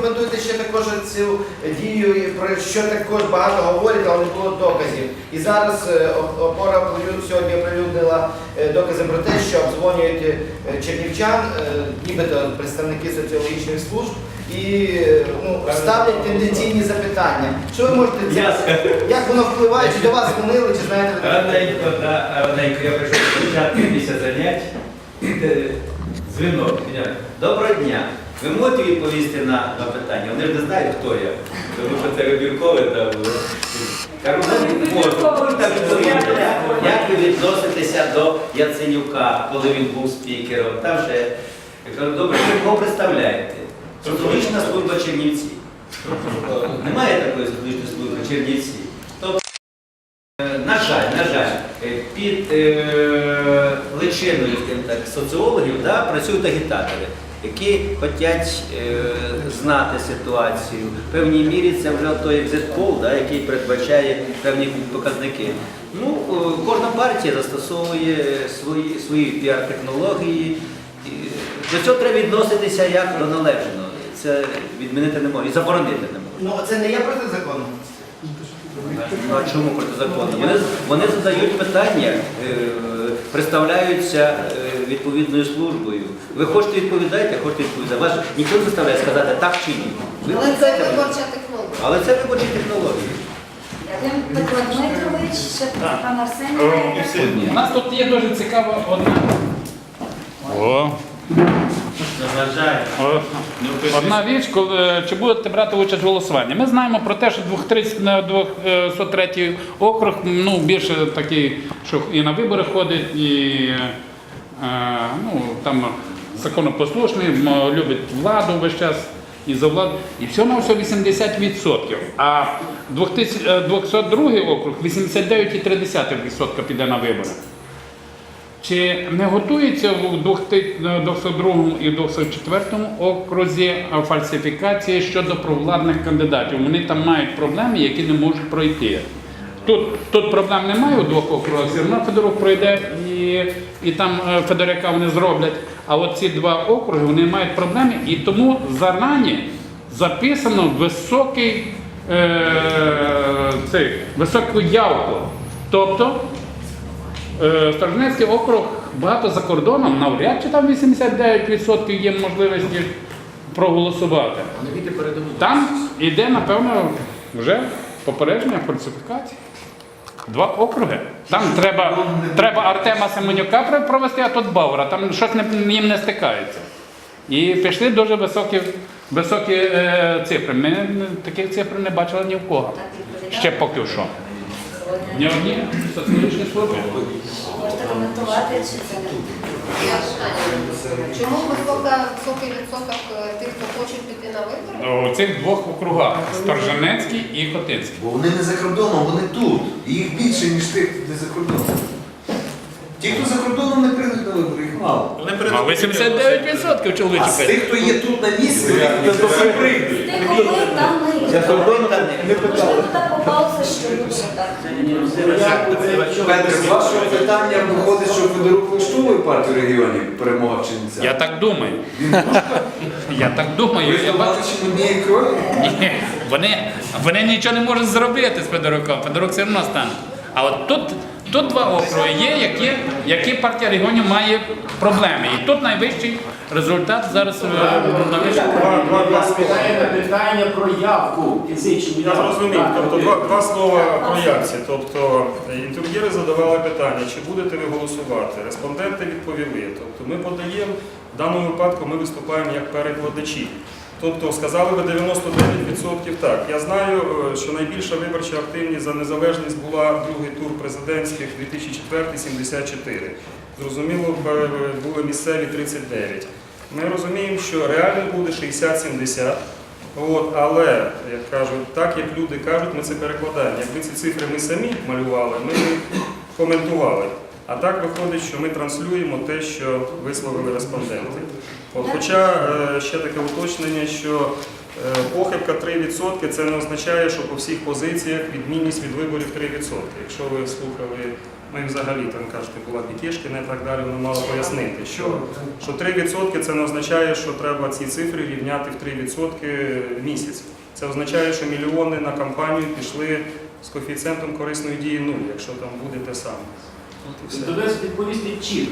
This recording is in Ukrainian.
прокоментуєте ще також цю дію, про що також багато говорять, але не було доказів. І зараз е, опора сьогодні оприлюднила е, докази про те, що обдзвонюють е, чернівчан, нібито представники соціологічних служб. І ну, ставлять тенденційні запитання. Що ви можете це? Як воно впливає? Чи до вас дзвонили, чи знаєте ви? Раненько, да, раненько, я прийшов початку після занять. Дзвінок. Доброго дня. Ви можете відповісти на, на питання? Вони ж не знають, хто я. Тому що це вибіркове там було. Кажу, «Ну, можу. Можете відповісти, як ви відноситеся до Яценюка, коли він був спікером? Там ще. Я кажу, добре, ви кого представляєте? Соціологічна служба Чернівці. Немає такої соціологічної служби Чернівці. Тобто, е, на жаль, на жаль, е, під е, личиною так, соціологів да, працюють агітатори, які хочуть е, знати ситуацію. В певній мірі це вже той екзит-пол, да, який передбачає певні показники. Ну, е, кожна партія застосовує свої, свої піар-технології. До цього треба відноситися як до належного. Це відмінити не можна і заборонити не можна. Ну це не є протизаконно. Ну, а чому протизаконно? Вони, вони задають питання, е, представляються відповідною службою. Ви хочете відповідати, хочете відповідати. Вас ніхто не заставляє сказати так чи ні. Ви Але це відповідаєте. виборча технологія. Але це виборчі технології. Петро Дмитрович, ще пан Арсеній. У нас тут є дуже цікава одна. О, о, одна річ, коли чи будете брати участь в голосуванні. Ми знаємо про те, що 230 на 203 округ ну, більше такий, що і на вибори ходить, і е, ну, там законопослушний, любить владу весь час. І за владу, і все на все 80%. А 2000, е, 202 округ 89,3% піде на вибори. Чи не готується в 202 і 204 окрузі фальсифікації щодо провладних кандидатів? Вони там мають проблеми, які не можуть пройти. Тут, тут проблем немає у двох округах, одно Федорук пройде і, і там е, Федоряка вони зроблять. А от ці два округи вони мають проблеми, і тому зарані записано високий, е, цей, високу явку. Тобто Е, Сторожнецький округ багато за кордоном, навряд чи там 89% є можливості проголосувати. Там іде, напевно, вже попередження фальсифікації. Два округи. Там треба, треба Артема Семенюка провести, а тут Баура. Там щось не, їм не стикається. І пішли дуже високі, високі е, цифри. Ми таких цифр не бачили ні в кого. Ще поки що. Ні одні соціологічні служби. Можете коментувати, чи це не Чому висока, високий відсоток е, тих, хто хоче піти на вибори? У цих двох округах Сторженецький і Хотинський. Бо вони не за кордоном, вони тут. І їх більше, ніж тих, хто не за кордоном. Ті, хто за кордоном не прийдуть на вибори, їх мало. А 89% чоловічі А з тих, хто є тут на місці, то всі прийдуть. Ти коли там ми? За кордоном там не Можливо, так попався, що лучше так. Петр, з вашого питання виходить, що Федорук влаштовує партію регіонів перемога в Чернівцях. Я так думаю. Я так думаю. Ви Я бачу, чим однієї крові? ні, вони, вони нічого не можуть зробити з Федоруком. Федорук все одно стане. А от тут, тут два округи є, які, які партія регіонів має проблеми. І тут найвищий результат зараз е, найвищий. Питання, про явку фізичну. Я зрозумів. Тобто два, два слова про якції. Тобто е, інтерв'єри задавали питання, чи будете ви голосувати. Респонденти відповіли. Тобто ми подаємо, в даному випадку ми виступаємо як перекладачі. Тобто сказали ви 99% так. Я знаю, е, що найбільша виборча активність за незалежність була другий тур президентських 2004 74. Зрозуміло, б- були місцеві 39. Ми розуміємо, що реально буде 60-70. От, але, як кажуть, так як люди кажуть, ми це перекладаємо. Якби ці цифри ми самі малювали, ми коментували. А так виходить, що ми транслюємо те, що висловили респонденти. От, хоча е, ще таке уточнення, що е, похибка 3% це не означає, що по всіх позиціях відмінність від виборів 3%. Якщо ви слухали і взагалі там кажете, була Пікешкіна і так далі, вона мала пояснити, що, що 3% це не означає, що треба ці цифри рівняти в 3% в місяць. Це означає, що мільйони на кампанію пішли з коефіцієнтом корисної дії 0, якщо там буде те саме. От і все. Довести відповісти чітко.